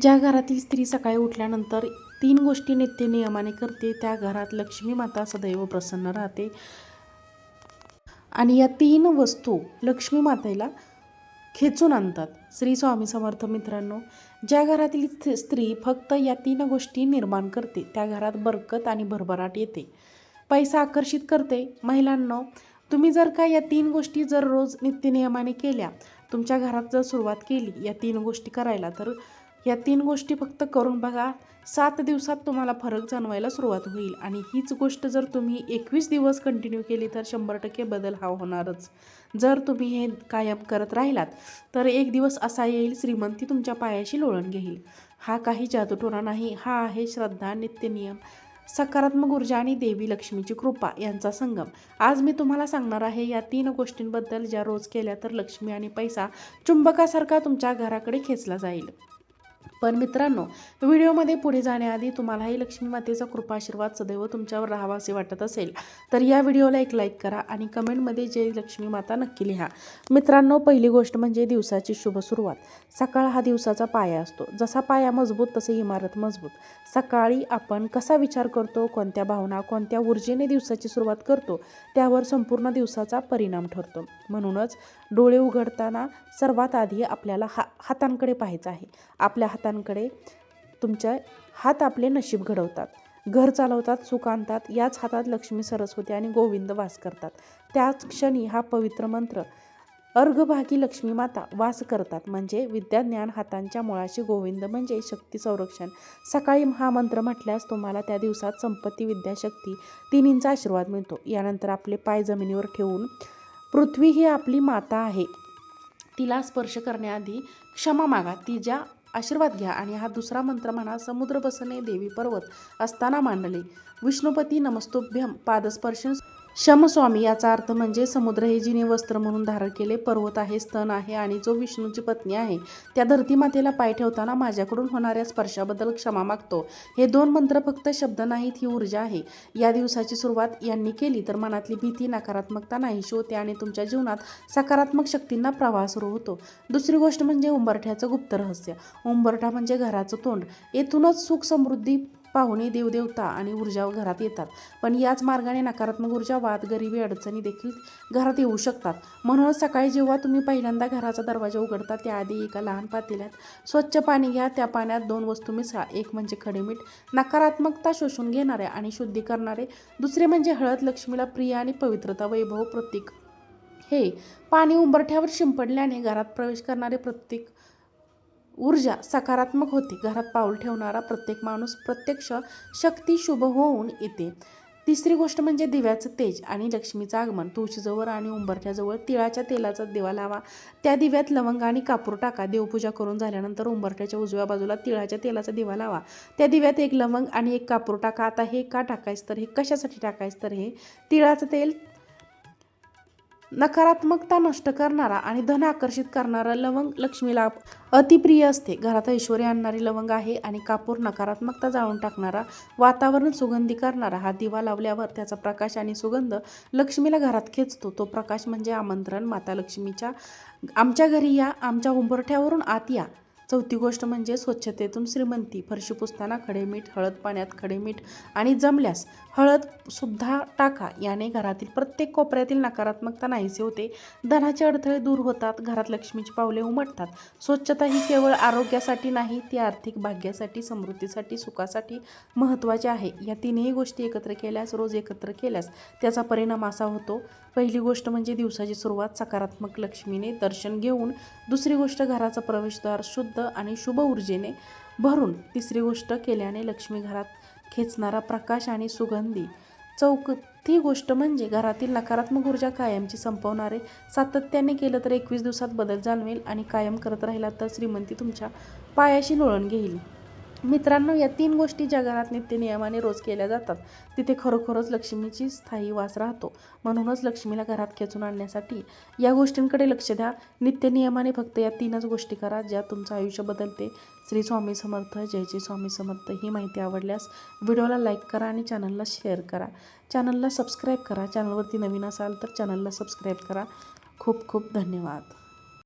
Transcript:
ज्या घरातील स्त्री सकाळी उठल्यानंतर तीन गोष्टी नित्य नियमाने करते त्या घरात लक्ष्मी माता सदैव प्रसन्न राहते. आणि या तीन वस्तू लक्ष्मी मातेला खेचून आणतात. श्री स्वामी समर्थ मित्रांनो ज्या घरातील स्त्री फक्त या तीन गोष्टी निर्माण करते त्या घरात बरकत आणि भरभराट येते. पैसा आकर्षित करते. महिलांनो तुम्ही जर का या तीन गोष्टी जर रोज नित्यनियमाने केल्या तुमच्या घरात जर सुरुवात केली या तीन गोष्टी करायला तर या तीन गोष्टी फक्त करून बघा. सात दिवसात तुम्हाला फरक जाणवायला सुरुवात होईल. आणि हीच गोष्ट जर तुम्ही एकवीस दिवस कंटिन्यू केली तर शंभर टक्के बदल हा होणारच. जर तुम्ही हे कायम करत राहिलात तर एक दिवस असा येईल श्रीमंती तुमच्या पायाशी लोळण घेईल. हा काही जादूटोरा नाही हा आहे श्रद्धा नित्यनियम सकारात्मक ऊर्जा आणि देवी लक्ष्मीची कृपा यांचा संगम. आज मी तुम्हाला सांगणार आहे या तीन गोष्टींबद्दल ज्या रोज केल्या तर लक्ष्मी आणि पैसा चुंबकासारखा तुमच्या घराकडे खेचला जाईल. पण मित्रांनो व्हिडिओमध्ये पुढे जाण्याआधी तुम्हालाही लक्ष्मी मातेचा कृपा आशीर्वाद सदैव तुमच्यावर राहावा असे वाटत असेल तर या व्हिडिओला एक लाईक करा आणि कमेंटमध्ये जय लक्ष्मी माता नक्की लिहा. मित्रांनो पहिली गोष्ट म्हणजे दिवसाची शुभ सुरुवात. सकाळ हा दिवसाचा पाया असतो. जसा पाया मजबूत तसे इमारत मजबूत. सकाळी आपण कसा विचार करतो कोणत्या भावना कोणत्या ऊर्जेने दिवसाची सुरुवात करतो त्यावर संपूर्ण दिवसाचा परिणाम ठरतो. म्हणूनच डोळे उघडताना सर्वात आधी आपल्याला हा हातांकडे पाहायचं आहे. आपल्या हातांकडे तुमच्या हात आपले नशीब घडवतात. घर चालवतात सुख आणतात. याच हातात लक्ष्मी सरस्वती आणि गोविंद वास करतात. त्याच क्षणी हा पवित्र मंत्र अर्घभागी लक्ष्मी माता वास करतात. म्हणजे विद्याज्ञान हातांच्या मुळाशी गोविंद म्हणजे शक्ती संरक्षण. सकाळी हा मंत्र म्हटल्यास तुम्हाला त्या दिवसात संपत्ती विद्याशक्ती तिन्हींचा आशीर्वाद मिळतो. यानंतर आपले पाय जमिनीवर ठेवून पृथ्वी ही आपली माता आहे. तिला स्पर्श करण्याआधी क्षमा मागा. तिच्या आशीर्वाद घ्या आणि हा दुसरा मंत्र म्हणा समुद्र बसने देवी पर्वत असताना मांडले. विष्णुपती नमस्तुभ्यम पादस्पर्शन शमस्वामी याचा अर्थ म्हणजे समुद्र हे जिने वस्त्र म्हणून धारण केले पर्वत आहे स्तन आहे आणि जो विष्णूची पत्नी आहे त्या धरती मातेला पाय ठेवताना माझ्याकडून होणाऱ्या स्पर्शाबद्दल क्षमा मागतो. हे दोन मंत्र फक्त शब्द नाहीत ही ऊर्जा आहे. या दिवसाची सुरुवात यांनी केली तर मनातली भीती नकारात्मकता नाहीशी होते आणि तुमच्या जीवनात सकारात्मक शक्तींना प्रवाह सुरू होतो. दुसरी गोष्ट म्हणजे उंबरठ्याचं गुप्त रहस्य. उंबरठा म्हणजे घराचं तोंड. येथूनच सुख समृद्धी पाहुणे देवदेवता आणि ऊर्जा घरात येतात. पण याच मार्गाने नकारात्मक ऊर्जा वाद गरिबी अडचणी देखील घरात येऊ शकतात. म्हणूनच सकाळी जेव्हा तुम्ही पहिल्यांदा घराचा दरवाजा उघडता त्याआधी एका लहान पातेल्यात स्वच्छ पाणी घ्या. त्या पाण्यात दोन वस्तू मिसळा. एक म्हणजे खडेमीठ नकारात्मकता शोषून घेणारे आणि शुद्धी करणारे. दुसरे म्हणजे हळद लक्ष्मीला प्रिय आणि पवित्रता वैभव प्रतीक. हे पाणी उंबरठ्यावर शिंपडल्याने घरात प्रवेश करणारे प्रत्येक ऊर्जा सकारात्मक होते. घरात पाऊल ठेवणारा प्रत्येक माणूस प्रत्यक्ष शक्ती शुभ होऊन येते. तिसरी गोष्ट म्हणजे दिव्याचं तेज आणि लक्ष्मीचं आगमन. तुळशीजवळ आणि उंबरठ्याजवळ तिळाच्या तेलाचा दिवा लावा. त्या दिव्यात लवंग आणि कापूर टाका. देवपूजा करून झाल्यानंतर उंबरठ्याच्या उजव्या बाजूला तिळाच्या तेलाचा दिवा लावा. त्या दिव्यात एक लवंग आणि एक कापूर टाका. आता हे का टाकायचं तर हे कशासाठी टाकायचं तर हे तिळाचं तेल नकारात्मकता नष्ट करणारा आणि धन आकर्षित करणारा लवंग लक्ष्मीला अतिप्रिय असते. घरात ऐश्वर्य आणणारी लवंग आहे आणि कापूर नकारात्मकता जाळून टाकणारा वातावरण सुगंधी करणारा हा दिवा लावल्यावर त्याचा प्रकाश आणि सुगंध लक्ष्मीला घरात खेचतो. तो प्रकाश म्हणजे आमंत्रण. माता लक्ष्मीच्या आमच्या घरी या आमच्या उंबरठ्यावरून आत या. चौथी गोष्ट म्हणजे स्वच्छतेतून श्रीमंती फरशी पुसताना खडे मीठ हळद पाण्यात खडे मीठ आणि जमल्यास हळद सुद्धा टाका. याने घरातील प्रत्येक कोपऱ्यातील नकारात्मकता नाहीसे होते. धनाचे अडथळे दूर होतात घरात लक्ष्मीची पावले उमटतात. स्वच्छता ही केवळ आरोग्यासाठी नाही ती आर्थिक भाग्यासाठी समृद्धीसाठी सुखासाठी महत्त्वाची आहे. या तीनही गोष्टी एकत्र केल्यास रोज एकत्र केल्यास त्याचा परिणाम असा होतो. पहिली गोष्ट म्हणजे दिवसाची सुरुवात सकारात्मक लक्ष्मीने दर्शन घेऊन दुसरी गोष्ट घराचा प्रवेशद्वार शुद्ध आणि शुभ ऊर्जेने भरून तिसरी गोष्ट केल्याने लक्ष्मी घरात खेचणारा प्रकाश आणि सुगंधी. चौथी गोष्ट म्हणजे घरातील नकारात्मक ऊर्जा कायमची संपवणारे. सातत्याने केलं तर एकवीस दिवसात बदल जाणवेल आणि कायम करत राहिला तर श्रीमंती तुमच्या पायाशी लोळण घेईल. मित्रांनो या तीन गोष्टी ज्या घरात नित्य नियमाने रोज केल्या जातात. तिथे खरोखरच लक्ष्मीची स्थायी वास राहतो. म्हणूनच लक्ष्मीला घरात खेचून आणण्यासाठी या गोष्टींकडे लक्ष द्या. नित्य नियमाने फक्त या तीनच गोष्टी करा ज्या तुमचं आयुष्य बदलते. श्री स्वामी समर्थ जय जय स्वामी समर्थ ही माहिती आवडल्यास व्हिडिओला लाईक करा आणि चॅनलला शेअर करा. चॅनलला सबस्क्राईब करा. चॅनलवरती नवीन असाल तर चॅनलला सबस्क्राईब करा. खूप खूप धन्यवाद.